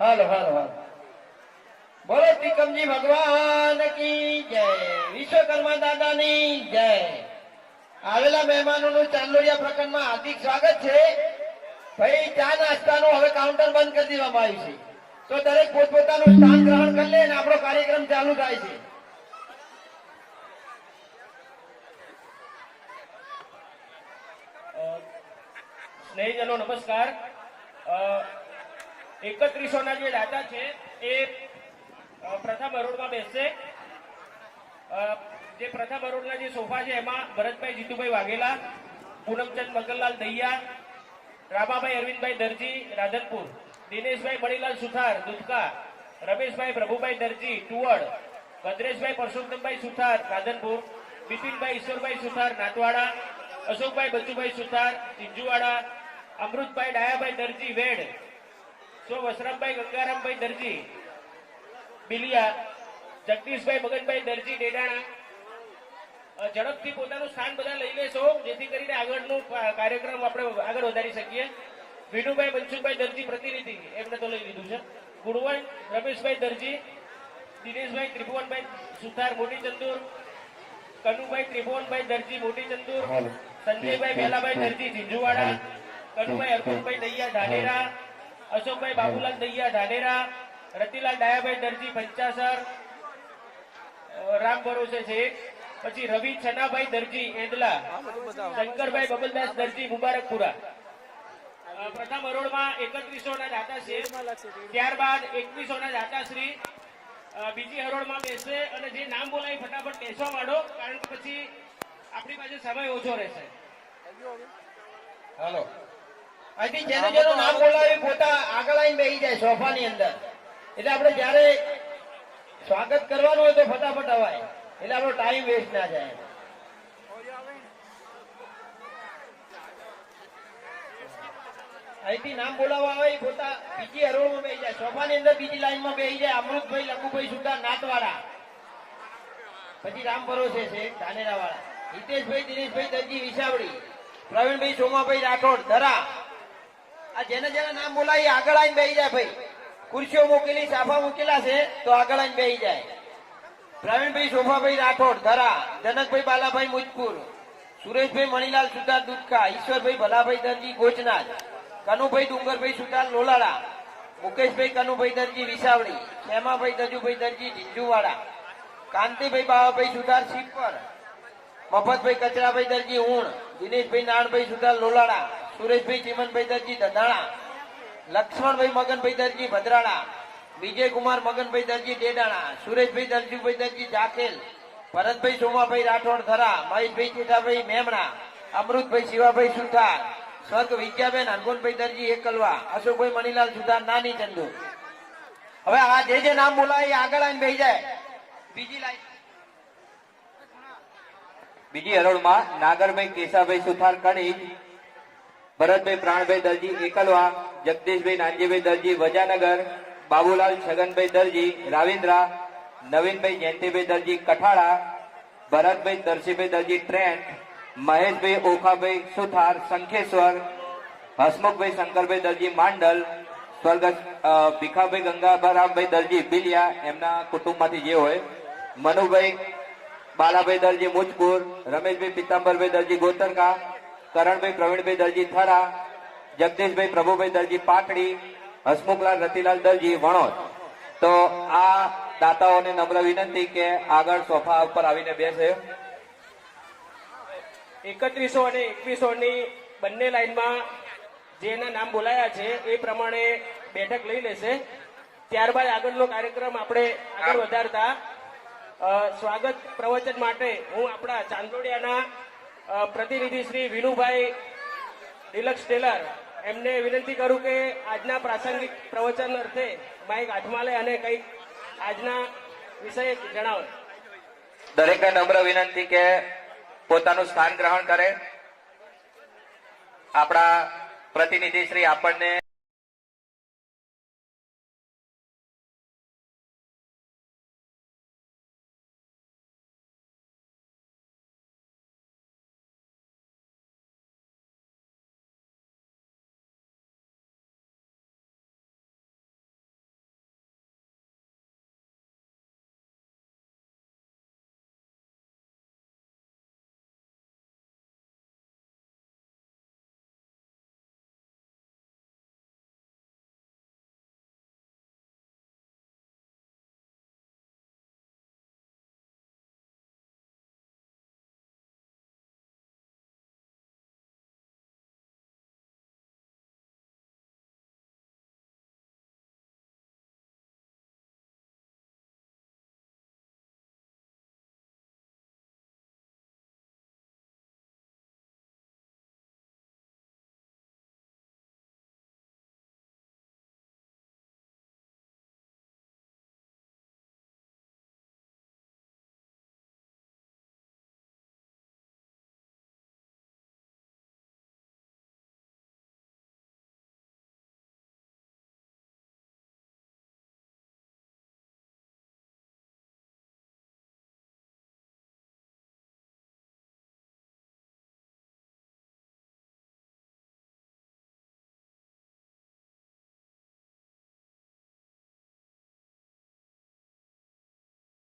હાલો હાલો હાલો. બોલો ટીકમજી ભગવાન કી જય. વિશ્વકર્મા દાદાની જય. આવેલા મહેમાનોનું ચાંદોડિયા પ્રકરણમાં હાર્દિક સ્વાગત છે. ભાઈ, ચા નાસ્તાનું હવે કાઉન્ટર બંધ કરી દેવામાં આવ્યું છે. તો દરેક પોતપોતાનું સ્થાન ગ્રહણ કરી લે અને આપણો કાર્યક્રમ ચાલુ થાય છે. સ્નેહીજનો, નમસ્કાર. એકત્રીસો ના જે દાતા છે, એ પ્રથમ હરોળમાં બેસશે. જે પ્રથમ અરોડના જે સોફા છે, એમાં ભરતભાઈ જીતુભાઈ વાઘેલા, પૂનમચંદ મંગલલાલ દહિયા રામાભાઈ અરવિંદભાઈ દરજી, રાધનપુર, દિનેશભાઈ મણીલાલ સુથાર, દુધકા, રમેશભાઈ પ્રભુભાઈ દરજી, ટુવડ, ભદ્રેશભાઈ પરસોત્તમભાઈ સુથાર, રાધનપુર, બિપિનભાઈ ઈશ્વરભાઈ સુથાર નાતવાડા અશોકભાઈ બચુભાઈ સુથાર, ચિંજુવાડા, અમૃતભાઈ ડાયાભાઈ દરજી, વેડ સો વસરામભાઈ ગંગારામભાઈ દરજી બિલિયા જગદીશભાઈ મગનભાઈ દરજી ડેડાણા. ઝડપથી પોતાનું સ્થાન બધા લઈ લેશો જેથી કરીને આગળનું કાર્યક્રમ આપણે આગળ વધારી શકીએ. વિનુભાઈ મનસુખભાઈ દરજી પ્રતિનિધિ એમને તો લઈ લીધું છે. ગુણવંત રમેશભાઈ દરજી દિનેશભાઈ ત્રિભુવનભાઈ સુથાર મોટી ચંદુર કનુભાઈ ત્રિભુવનભાઈ દરજી મોટી ચંદુર સંજયભાઈ બેલાભાઈ દરજી ઝીંઝુવાડા કનુભાઈ અર્જુનભાઈ દૈયા ધાનેરા અશોકભાઈ બાબુલાલ દૈયા ધાનેરા રતિલાલ ડાયાભાઈ દરજી પંચાસર રામ ભરોસે છે પછી રવિ છનાભાઈ દરજી એંદલા શંકરભાઈ બબલદાસ દરજી મુબારકપુરા. પ્રથમ હરોળમાં એકત્રીસો ના દાતા છે. ત્યારબાદ એકવીસો ના દાતાશ્રી બીજી હરોળમાં બેસશે અને જે નામ બોલાય ફટાફટ બેસવા માંડો કારણ કે પછી આપણી પાસે સમય ઓછો રહેશે. હાલો અહીંથી જેને જેનું નામ બોલાવ્યું પોતા આગળ આવીને બેસી જાય સોફાની અંદર. એટલે આપણે જ્યારે સ્વાગત કરવાનું હોય તો ફટાફટ અવાય. એટલે આપણો ટાઈમ વેસ્ટ ના જાય. અહીંથી નામ બોલાવવા આવે પોતા બીજી હરોળમાં બેસી જાય. સોફાની અંદર બીજી લાઈનમાં બેસી જાય. અમૃતભાઈ લખુભાઈ સુધા નાતવાળા પછી રામ ભરોસે છે ધાનેરા વાળા હિતેશભાઈ દિનેશભાઈ દરજી વિસાવડી. પ્રવીણભાઈ સોમાભાઈ રાઠોડ ધરા. આ જેને જેને નામ બોલાય આગળ આવીને બેસી જાય ભાઈ. ખુરશીઓ મૂકેલી, સાફા મૂકેલા છે, તો આગળ આવીને બેસી જાય. પ્રવીણભાઈ શોભાભાઈ રાઠોડ, ધરા, જનકભાઈ બાલાભાઈ મુજપુર, સુરેશભાઈ મણીલાલ સુતાર દુધકા, ઈશ્વરભાઈ ભલાભાઈ દરજી ગોચનાથ કનુભાઈ ડુંગરભાઈ સુતાર લોલાળા, મુકેશભાઈ કનુભાઈ દરજી વિસાવડી ખેમાભાઈ દજુભાઈ દરજી ઝીંઝુવાડા કાંતિભાઈ બાવાભાઈ, સુધાર સિપર મફતભાઈ કચરાભાઈ દરજી, ઊણ, દિનેશભાઈ નાણભાઈ, સુધાર લોલાડા સુરેશભાઈ, ચિમનભાઈ દરજી દધાણા લક્ષ્મણભાઈ, મગનભાઈ દરજી, ભદ્રાળા. વિજયકુમાર, મગનભાઈ દરજી, ડેડાણા. સુરેશભાઈ, દરજીભાઈ દરજી, જાખેલ. ભરતભાઈ, સોમાભાઈ, રાઠોડ ધરા મહેશભાઈ ચેઠાભાઈ મેમણા. અમૃતભાઈ, શિવાભાઈ, સુથાર. સ્વર્ગ વિદ્યાબેન હનગુનભાઈ દરજી, એકલવા. અશોકભાઈ, મણીલાલ, સુથાર, નાની ચંદુ. હવે આ જે જે નામ બોલાય આગળ આવીને બેસી જાય. બીજી લાઈન. બીજી હરોળમાં નાગરભાઈ, કેશાભાઈ, સુથાર કણી ભરતભાઈ પ્રાણભાઈ દરજી એકલવા જગદીશભાઈ નાનજીભાઈ દરજી વજાનગર બાબુલાલ છગનભાઈ દરજી રાવિન્દ્રા નવીનભાઈ જયંતિભાઈ દરજી કઠાળા ભરતભાઈ દર્શીભાઈ દરજી ટ્રેન્ટ મહેશભાઈ ઓખાભાઈ સુથાર શંખેશ્વર હસમુખભાઈ શંકરભાઈ દરજી માંડલ સ્વર્ગસ્થ અ, ભીખાભાઈ ગંગાભરામભાઈ દરજી બિલિયા એમના કુટુંબમાંથી જે હોય. મનુભાઈ બાલાભાઈ દરજી મુજપુર રમેશભાઈ પિતાંબરભાઈ દરજી ગોતરકા કરણભાઈ પ્રવીણભાઈ દલજી થરા જગદીશભાઈ પ્રભુભાઈ દલજી પાટડી હસમુખલાલ રતિલાલ દલજી વણોદ. તો આ દાતાઓને નમ્ર વિનંતી કે આગળ સોફા ઉપર આવીને બેસે. એકત્રીસો અને એકવીસો ની બંને લાઈનમાં જેના નામ બોલાયા છે એ પ્રમાણે બેઠક લઈ લેશે. ત્યારબાદ આગળનો કાર્યક્રમ આપણે આગળ વધારતા. સ્વાગત પ્રવચન માટે હું આપણા ચાંદોડિયાના પ્રતિનિધિ શ્રી વિનુભાઈ ડિલક્ષ ટેલર, એમને વિનંતી કરું કે આજના પ્રાસંગિક પ્રવચન અર્થે માઇક હાથમાં લે અને કંઈક આજના વિષય જણાવે. દરેકને નમ્ર વિનંતી કે પોતાનું સ્થાન ગ્રહણ કરે. આપણા પ્રતિનિધિ શ્રી આપણને